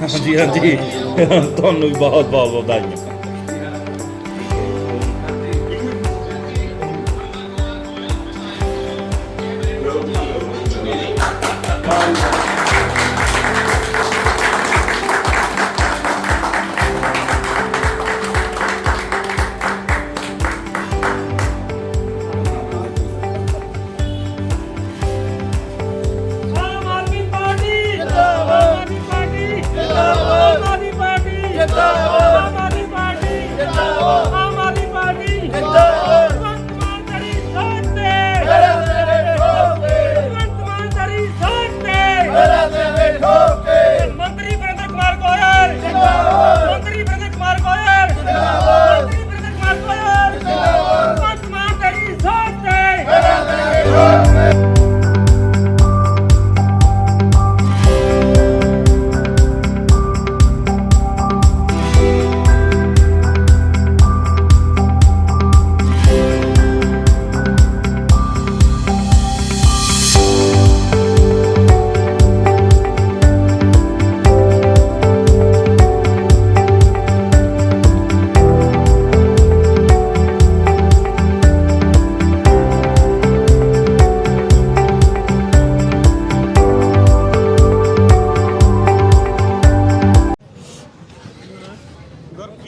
ਹਾਂਜੀ ਹਾਂਜੀ। ਤੁਹਾਨੂੰ ਵੀ ਬਹੁਤ ਬਹੁਤ ਵਧਾਈਆਂ। ਆਮ Bye.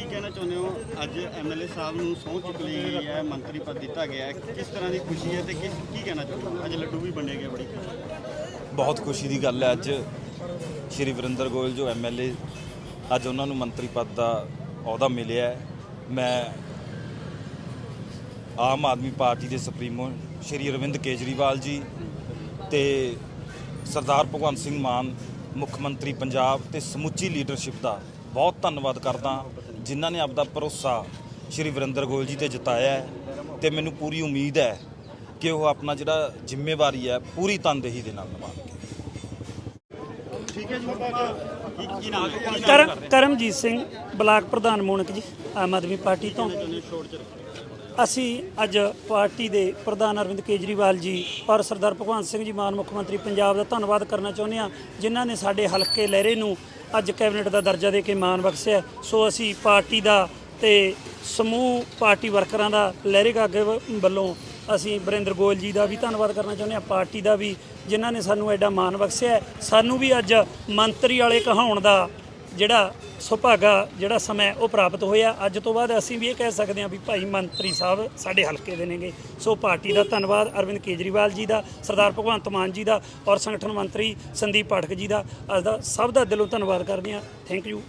ਕੀ ਕਹਿਣਾ ਚਾਹੁੰਦੇ ਹੋ? ਅੱਜ ਐਮਐਲਏ ਸਾਹਿਬ ਨੂੰ ਸਹੁੰ ਚੁੱਕ ਲਈ ਗਈ ਹੈ, ਮੰਤਰੀ ਪਦ ਦਿੱਤਾ ਗਿਆ ਹੈ। ਕਿਸ ਤਰ੍ਹਾਂ ਦੀ ਖੁਸ਼ੀ ਹੈ ਤੇ ਕਿਸ ਕੀ ਕਹਿਣਾ ਚਾਹੁੰਦੇ ਹੋ? ਅੱਜ ਲੱਡੂ ਵੀ ਵੰਡੇ ਗਏ, ਬੜੀ ਬਹੁਤ ਖੁਸ਼ੀ ਦੀ ਗੱਲ ਹੈ। ਅੱਜ ਸ਼੍ਰੀ ਵਰਿੰਦਰ ਗੋਇਲ ਜੋ ਐਮਐਲਏ ਅੱਜ ਉਹਨਾਂ ਨੂੰ ਮੰਤਰੀ ਪਦ ਦਾ ਅਹੁਦਾ ਮਿਲਿਆ ਹੈ। ਮੈਂ ਆਮ ਆਦਮੀ ਪਾਰਟੀ ਦੇ ਸੁਪਰੀਮੋ ਸ਼੍ਰੀ ਅਰਵਿੰਦ ਕੇਜਰੀਵਾਲ ਜੀ ਤੇ ਸਰਦਾਰ ਭਗਵੰਤ ਸਿੰਘ ਮਾਨ, ਮੁੱਖ ਮੰਤਰੀ ਪੰਜਾਬ ਤੇ ਸਮੁੱਚੀ ਲੀਡਰਸ਼ਿਪ ਦਾ ਬਹੁਤ ਧੰਨਵਾਦ ਕਰਦਾ। ਜਿਨ੍ਹਾਂ ਨੇ ਆਪਦਾ ਭਰੋਸਾ ਸ਼੍ਰੀ ਵਰਿੰਦਰ ਗੋਇਲ ਜੀ ਤੇ ਜਤਾਇਆ ਹੈ ਤੇ ਮੈਨੂੰ ਪੂਰੀ ਉਮੀਦ ਹੈ ਕਿ ਉਹ ਆਪਣਾ ਜਿਹੜਾ ਜ਼ਿੰਮੇਵਾਰੀ ਹੈ ਪੂਰੀ ਤਨਦੇਹੀ ਦੇ ਨਾਲ ਨਿਭਾਉਣਗੇ। ਠੀਕ ਹੈ ਜੀ ਕੀ ਕੀ ਨਾਮ ਕੀ ਕਰ ਕਰਮਜੀਤ ਸਿੰਘ ਬਲਾਕ ਪ੍ਰਧਾਨ ਮੋਨਕ ਜੀ ਆਮ ਆਦਮੀ ਪਾਰਟੀ ਤੋਂ। ਅਸੀਂ ਅੱਜ ਪਾਰਟੀ ਦੇ ਪ੍ਰਧਾਨ ਅਰਵਿੰਦ ਕੇਜਰੀਵਾਲ ਜੀ ਔਰ ਸਰਦਾਰ ਭਗਵੰਤ ਸਿੰਘ ਜੀ ਮਾਨ ਮੁੱਖ ਮੰਤਰੀ ਪੰਜਾਬ ਦਾ ਧੰਨਵਾਦ ਕਰਨਾ ਚਾਹੁੰਦੇ ਹਾਂ, ਜਿਨ੍ਹਾਂ ਨੇ ਸਾਡੇ ਹਲਕੇ ਲਹਿਰੇ ਨੂੰ ਅੱਜ ਕੈਬਨਿਟ ਦਾ ਦਰਜਾ ਦੇ ਕੇ ਮਾਣ ਬਖਸ਼ਿਆ ਸੋ ਅਸੀਂ ਪਾਰਟੀ ਦਾ ਤੇ ਸਮੂਹ ਪਾਰਟੀ ਵਰਕਰਾਂ ਦਾ ਲਹਿਰੇ ਕਾਗੇ ਵੱਲੋਂ ਅਸੀਂ ਵਰਿੰਦਰ ਗੋਇਲ ਜੀ ਦਾ ਵੀ ਧੰਨਵਾਦ ਕਰਨਾ ਚਾਹੁੰਦੇ ਹਾਂ, ਪਾਰਟੀ ਦਾ ਵੀ, ਜਿਨ੍ਹਾਂ ਨੇ ਸਾਨੂੰ ਐਡਾ ਮਾਣ ਬਖਸ਼ਿਆ ਸਾਨੂੰ ਵੀ ਅੱਜ ਮੰਤਰੀ ਵਾਲੇ ਕਹਾਉਣ ਦਾ ਜਿਹੜਾ ਸੁਭਾਗਾ ਜਿਹੜਾ ਸਮਾਂ ਉਹ ਪ੍ਰਾਪਤ ਹੋਇਆ। ਅੱਜ ਤੋਂ ਬਾਅਦ ਅਸੀਂ ਵੀ ਇਹ ਕਹਿ ਸਕਦੇ ਹਾਂ ਵੀ ਭਾਈ ਮੰਤਰੀ ਸਾਹਿਬ ਸਾਡੇ ਹਲਕੇ ਦੇ ਨੇਗੇ। ਸੋ ਪਾਰਟੀ ਦਾ ਧੰਨਵਾਦ, ਅਰਵਿੰਦ ਕੇਜਰੀਵਾਲ ਜੀ ਦਾ, ਸਰਦਾਰ ਭਗਵੰਤ ਮਾਨ ਜੀ ਦਾ ਔਰ ਸੰਗਠਨ ਮੰਤਰੀ ਸੰਦੀਪ ਪਾਠਕ ਜੀ ਦਾ। ਅੱਜ ਦਾ ਸਭ ਦਾ ਦਿਲੋਂ ਧੰਨਵਾਦ ਕਰਦੇ ਹਾਂ। Thank you